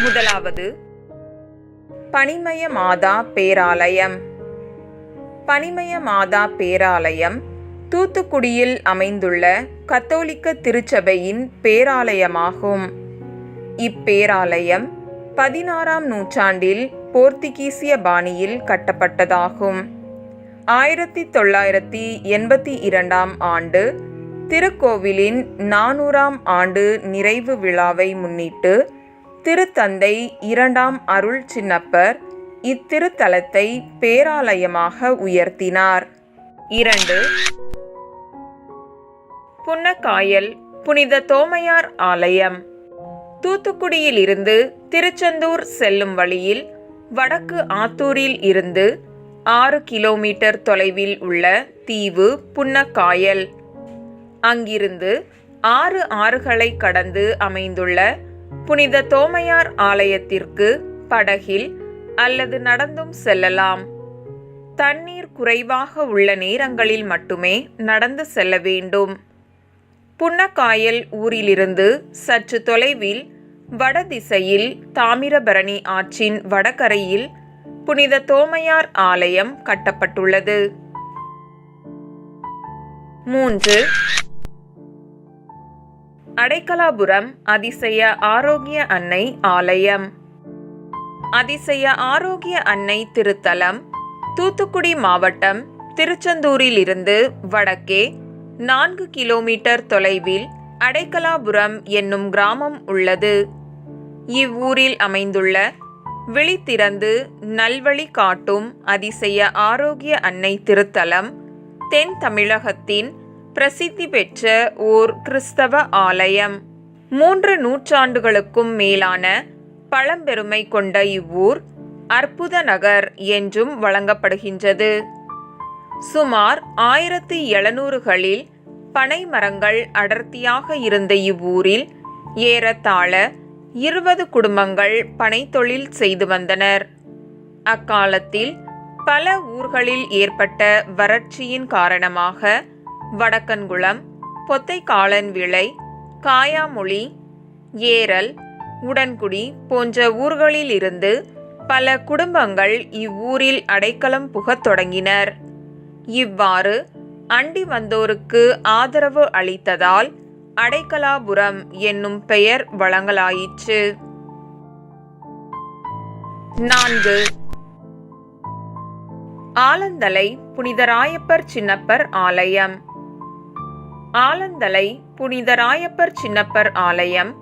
முதலாவது பனிமய மாதா பேராலயம். பனிமய மாதா பேராலயம் தூத்துக்குடியில் அமைந்துள்ள கத்தோலிக்க திருச்சபையின் பேராலயமாகும். இப்பேராலயம் பதினாறாம் நூற்றாண்டில் போர்த்துகீசிய பாணியில் கட்டப்பட்டதாகும். ஆயிரத்தி தொள்ளாயிரத்தி எண்பத்தி இரண்டாம் ஆண்டு திருக்கோவிலின் நானூறாம் ஆண்டு நிறைவு விழாவை முன்னிட்டு திருத்தந்தை இரண்டாம் அருள் சின்னப்பர் இத்திருத்தலத்தை பேராலயமாக உயர்த்தினார். இரண்டு. புன்னக்காயல் புனித தோமையார் ஆலயம். தூத்துக்குடியில் இருந்து திருச்செந்தூர் செல்லும் வழியில் வடக்கு ஆத்தூரில் இருந்து ஆறு கிலோமீட்டர் தொலைவில் உள்ள தீவு புன்னக்காயல். அங்கிருந்து ஆறு ஆறுகளை கடந்து அமைந்துள்ள புனித தோமையார் ஆலயத்திற்கு படகில் அல்லது நடந்தும் செல்லலாம். தண்ணீர் குறைவாக உள்ள நேரங்களில் மட்டுமே நடந்து செல்ல வேண்டும். புன்னக்காயல் ஊரிலிருந்து சற்று தொலைவில் வடதிசையில் தாமிரபரணி ஆற்றின் வடகரையில் புனித தோமையார் ஆலயம் கட்டப்பட்டுள்ளது. மூன்று அடைக்கலாபுரம் அதிசய ஆரோக்கிய அன்னை ஆலயம். அதிசய ஆரோக்கிய அன்னை திருத்தலம் தூத்துக்குடி மாவட்டம் திருச்செந்தூரில் இருந்து வடக்கே நான்கு கிலோமீட்டர் தொலைவில் அடைக்கலாபுரம் என்னும் கிராமம் உள்ளது. இவ்வூரில் அமைந்துள்ள விழித்திறந்து நல்வழி காட்டும் அதிசய ஆரோக்கிய அன்னை திருத்தலம் தென் தமிழகத்தின் பிரசித்தி பெற்ற ஓர் கிறிஸ்தவ ஆலயம். மூன்று நூற்றாண்டுகளுக்கும் மேலான பழம்பெருமை கொண்ட இவ்வூர் அற்புத நகர் என்றும் வழங்கப்படுகின்றது. சுமார் ஆயிரத்தி எழுநூறுகளில் பனை மரங்கள் அடர்த்தியாக இருந்த இவ்வூரில் ஏறத்தாழ இருபது குடும்பங்கள் பனைத்தொழில் செய்து வந்தனர். அக்காலத்தில் பல ஊர்களில் ஏற்பட்ட வறட்சியின் காரணமாக வடக்கன்குளம் பொத்தைக்காளன் விளை காயாமொழி ஏரல் உடன்குடி போன்ற ஊர்களிலிருந்து பல குடும்பங்கள் இவ்வூரில் அடைக்கலம் புகத் தொடங்கினர். இவ்வாறு அண்டி வந்தோருக்கு ஆதரவு அளித்ததால் அடைக்கலாபுரம் என்னும் பெயர் வழங்கலாயிற்று. நான்கு. ஆலந்தலை புனிதராயப்பர் சின்னப்பர் ஆலயம். ஆலந்தலை புனிதராயப்பர் சின்னப்பர் ஆலயம்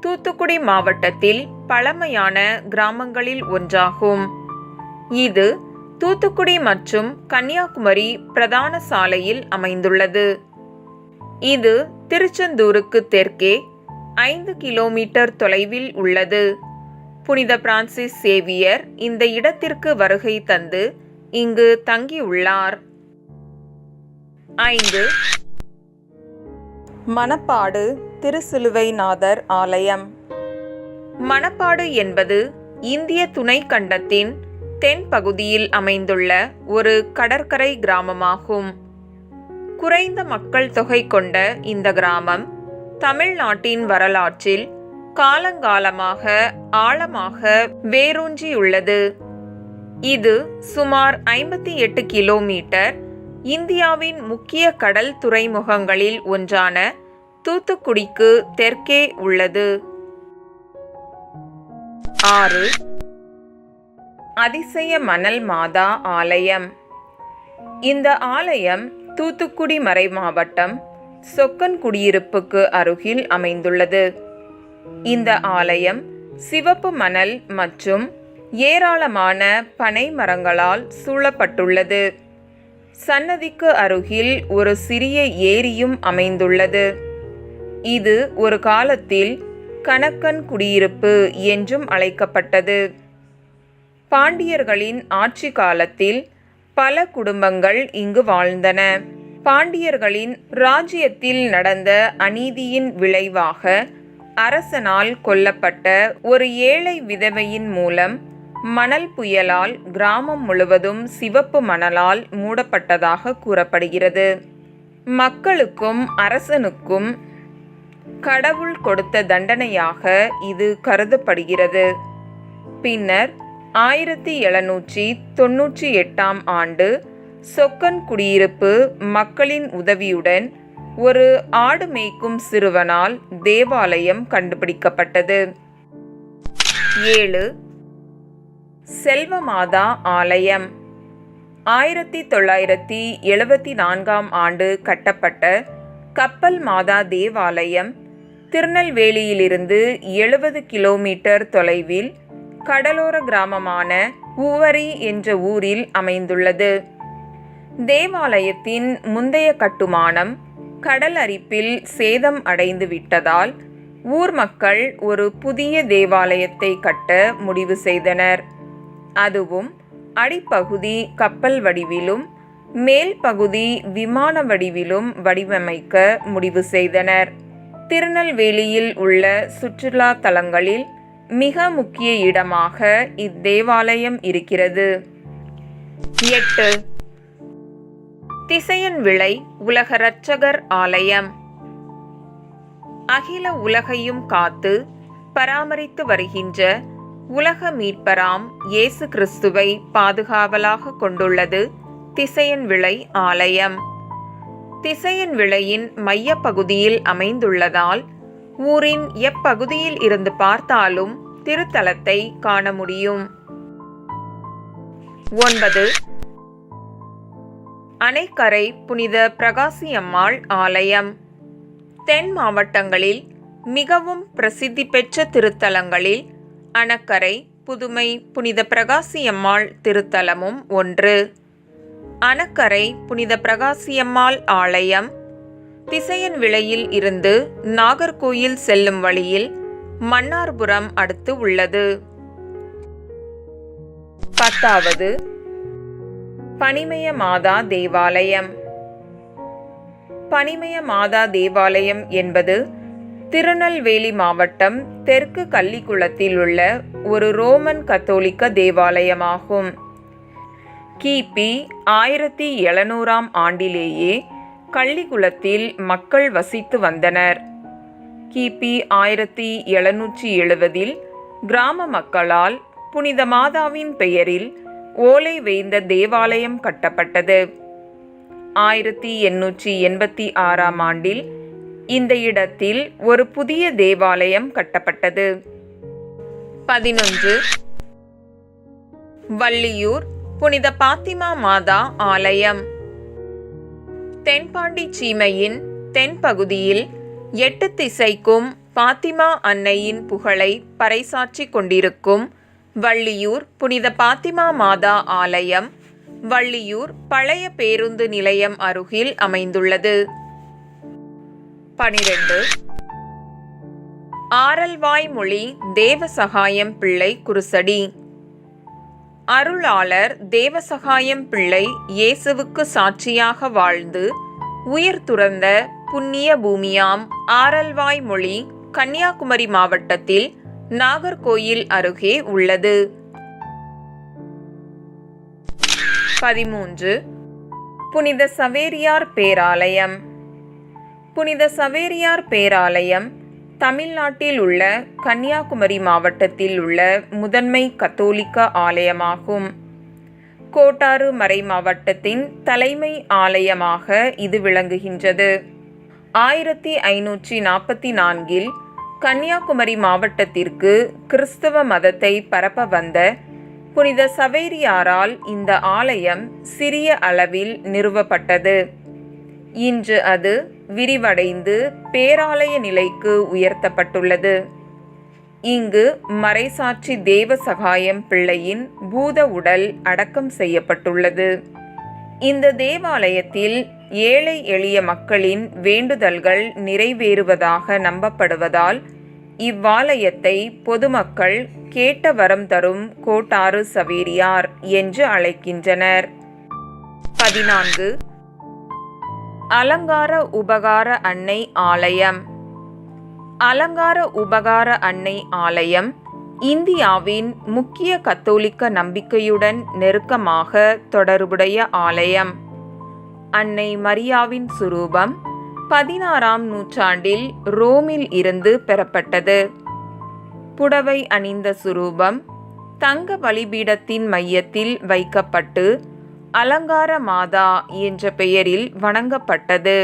தூத்துக்குடி மாவட்டத்தில் பழமையான கிராமங்களில் ஒன்றாகும். இது தூத்துக்குடி மற்றும் கன்னியாகுமரி பிரதான சாலையில் அமைந்துள்ளது. இது திருச்செந்தூருக்கு தெற்கே ஐந்து கிலோமீட்டர் தொலைவில் உள்ளது. புனித பிரான்சிஸ் சேவியர் இந்த இடத்திற்கு வருகை தந்து இங்கு தங்கியுள்ளார். ஐந்து மணப்பாடு திருசிலுவைநாதர் ஆலயம். மணப்பாடு என்பது இந்திய துணை கண்டத்தின் தென் பகுதியில் அமைந்துள்ள ஒரு கடற்கரை கிராமமாகும். குறைந்த மக்கள் தொகை கொண்ட இந்த கிராமம் தமிழ்நாட்டின் வரலாற்றில் காலங்காலமாக ஆழமாக வேரூன்றியுள்ளது. இது சுமார் ஐம்பத்தி எட்டு கிலோமீட்டர் இந்தியாவின் முக்கிய கடல் துறைமுகங்களில் ஒன்றான தூத்துக்குடிக்கு தெற்கே உள்ளது. ஆறு. அதிசய மணல் மாதா ஆலயம். இந்த ஆலயம் தூத்துக்குடி மறை மாவட்டம் சொக்கன் குடியிருப்புக்கு அருகில் அமைந்துள்ளது. இந்த ஆலயம் சிவப்பு மணல் மற்றும் ஏராளமான பனை மரங்களால் சூழப்பட்டுள்ளது. சன்னதிக்கு அருகில் ஒரு சிறிய ஏரியும் அமைந்துள்ளது. இது ஒரு காலத்தில் கணக்கன் குடியிருப்பு என்றும் அழைக்கப்பட்டது. பாண்டியர்களின் ஆட்சி காலத்தில் பல குடும்பங்கள் இங்கு வாழ்ந்தன. பாண்டியர்களின் ராஜ்யத்தில் நடந்த அநீதியின் விளைவாக அரசனால் கொல்லப்பட்ட ஒரு ஏழை விதவையின் மூலம் மணல் புயலால் கிராமம் முழுவதும் சிவப்பு மணலால் மூடப்பட்டதாக கூறப்படுகிறது. மக்களுக்கும் அரசனுக்கும் கடவுள் கொடுத்த தண்டனையாக இது கருதப்படுகிறது. பின்னர் ஆயிரத்தி எழுநூற்றி தொன்னூற்றி எட்டாம் ஆண்டு சொக்கன் குடியிருப்பு மக்களின் உதவியுடன் ஒரு ஆடு மேய்க்கும் சிறுவனால் தேவாலயம் கண்டுபிடிக்கப்பட்டது. ஏழு செல்வமாதா ஆலயம். ஆயிரத்தி தொள்ளாயிரத்தி எழுபத்தி நான்காம் ஆண்டு கட்டப்பட்ட கப்பல் மாதா தேவாலயம் திருநெல்வேலியிலிருந்து எழுபது கிலோமீட்டர் தொலைவில் கடலோர கிராமமான ஊவரி என்ற ஊரில் அமைந்துள்ளது. தேவாலயத்தின் முந்தைய கட்டுமானம் கடல் அரிப்பில் சேதம் அடைந்து விட்டதால் ஊர் மக்கள் ஒரு புதிய தேவாலயத்தை கட்ட முடிவு செய்தனர். அதுவும் அடிப்பகுதி கப்பல் வடிவிலும் மேல் பகுதி விமான வடிவிலும் வடிவமைக்க முடிவு செய்தனர். திருநெல்வேலியில் உள்ள சுற்றுலா தலங்களில் மிக முக்கிய இடமாக இத்தேவாலயம் இருக்கிறது. எட்டு. திசையன் விளை உலக இரட்சகர் ஆலயம். அகில உலகையும் காத்து பராமரித்து வருகின்ற உலக மீட்பராம் இயேசு கிறிஸ்துவை பாதுகாவலாக கொண்டுள்ளது திசையன் விளை ஆலயம். திசையன் விளையின் மைய பகுதியில் அமைந்துள்ளதால் ஊரின் எப்பகுதியில் இருந்து பார்த்தாலும் திருத்தலத்தை காண முடியும். ஒன்பது. அணைக்கரை புனித பிரகாசியம்மாள் ஆலயம். தென் மாவட்டங்களில் மிகவும் பிரசித்தி பெற்ற திருத்தலங்களில் அணக்கரை புதுமை புனித பிரகாசியம்மாள் திருத்தலமும் ஒன்று. அணக்கரை புனித பிரகாசியம்மாள் ஆலயம். திசையன் விளையில் இருந்து நாகர்கோயில் செல்லும் வழியில் மன்னார்புரம் அடுத்து உள்ளது. பத்தாவது பனிமய மாதா தேவாலயம். பனிமய மாதா தேவாலயம் என்பது திருநெல்வேலி மாவட்டம் தெற்கு கள்ளிக்குளத்தில் உள்ள ஒரு ரோமன் கத்தோலிக்க தேவாலயமாகும். கிபி ஆயிரத்தி எழுநூறாம் ஆண்டிலேயே கள்ளிக்குளத்தில் மக்கள் வசித்து வந்தனர். கிபி ஆயிரத்தி எழுநூற்றி எழுபதில் கிராம மக்களால் புனித மாதாவின் பெயரில் ஓலை வேய்ந்த தேவாலயம் கட்டப்பட்டது. ஆயிரத்தி எண்ணூற்றி எண்பத்தி ஆறாம் ஆண்டில் இந்த இடத்தில் ஒரு புதிய தேவாலயம் கட்டப்பட்டது. பதினொன்று. வள்ளியூர் புனித பாத்திமா மாதா ஆலயம். தென்பாண்டி சீமையின் தென்பகுதியில் எட்டு திசைக்கும் பாத்திமா அன்னையின் புகழை பறைசாற்றி கொண்டிருக்கும் வள்ளியூர் புனித பாத்திமா மாதா ஆலயம் வள்ளியூர் பழைய பேருந்து நிலையம் அருகில் அமைந்துள்ளது. பனிரெண்டு. ஆரல்வாய்மொழி தேவசகாயம் பிள்ளை குருசடி. அருளாளர் தேவசகாயம் பிள்ளை இயேசுவுக்கு சாட்சியாக வாழ்ந்து உயிர் துறந்த புண்ணிய பூமியாம் ஆரல்வாய் மொழி கன்னியாகுமரி மாவட்டத்தில் நாகர்கோயில் அருகே உள்ளது. பதிமூன்று. புனித சவேரியார் பேராலயம். புனித சவேரியார் பேராலயம் தமிழ்நாட்டில் உள்ள கன்னியாகுமரி மாவட்டத்தில் உள்ள முதன்மை கத்தோலிக்க ஆலயமாகும். கோட்டாறு மறை மாவட்டத்தின் தலைமை ஆலயமாக இது விளங்குகின்றது. ஆயிரத்தி ஐநூற்றி நாற்பத்தி நான்கில் கன்னியாகுமரி மாவட்டத்திற்கு கிறிஸ்தவ மதத்தை பரப்ப வந்த புனித சவேரியாரால் இந்த ஆலயம் சிறிய அளவில் நிறுவப்பட்டது. இன்று அது விரிவடைந்து பேராலய நிலைக்கு உயர்த்தப்பட்டுள்ளது. இங்கு மறைசாட்சி தேவ சகாயம் பிள்ளையின் பூத உடல் அடக்கம் செய்யப்பட்டுள்ளது. இந்த தேவாலயத்தில் ஏழை எளிய மக்களின் வேண்டுதல்கள் நிறைவேறுவதாக நம்பப்படுவதால் இவ்வாலயத்தை பொதுமக்கள் கேட்ட வரம் தரும் கோட்டாறு சவேரியார் என்று அழைக்கின்றனர். பதினான்கு அலங்கார உபகார அன்னை ஆலயம். அலங்கார உபகார அன்னை ஆலயம் இந்தியாவின் முக்கிய கத்தோலிக்க நம்பிக்கையுடன் நெருக்கமாக தொடர்புடைய ஆலயம். அன்னை மரியாவின் சுரூபம் பதினாறாம் நூற்றாண்டில் ரோமில் இருந்து பெறப்பட்டது. புடவை அணிந்த சுரூபம் தங்க பலிபீடத்தின் மையத்தில் வைக்கப்பட்டு அலங்கார மாதா என்ற பெயரில் வணங்கப்பட்டது.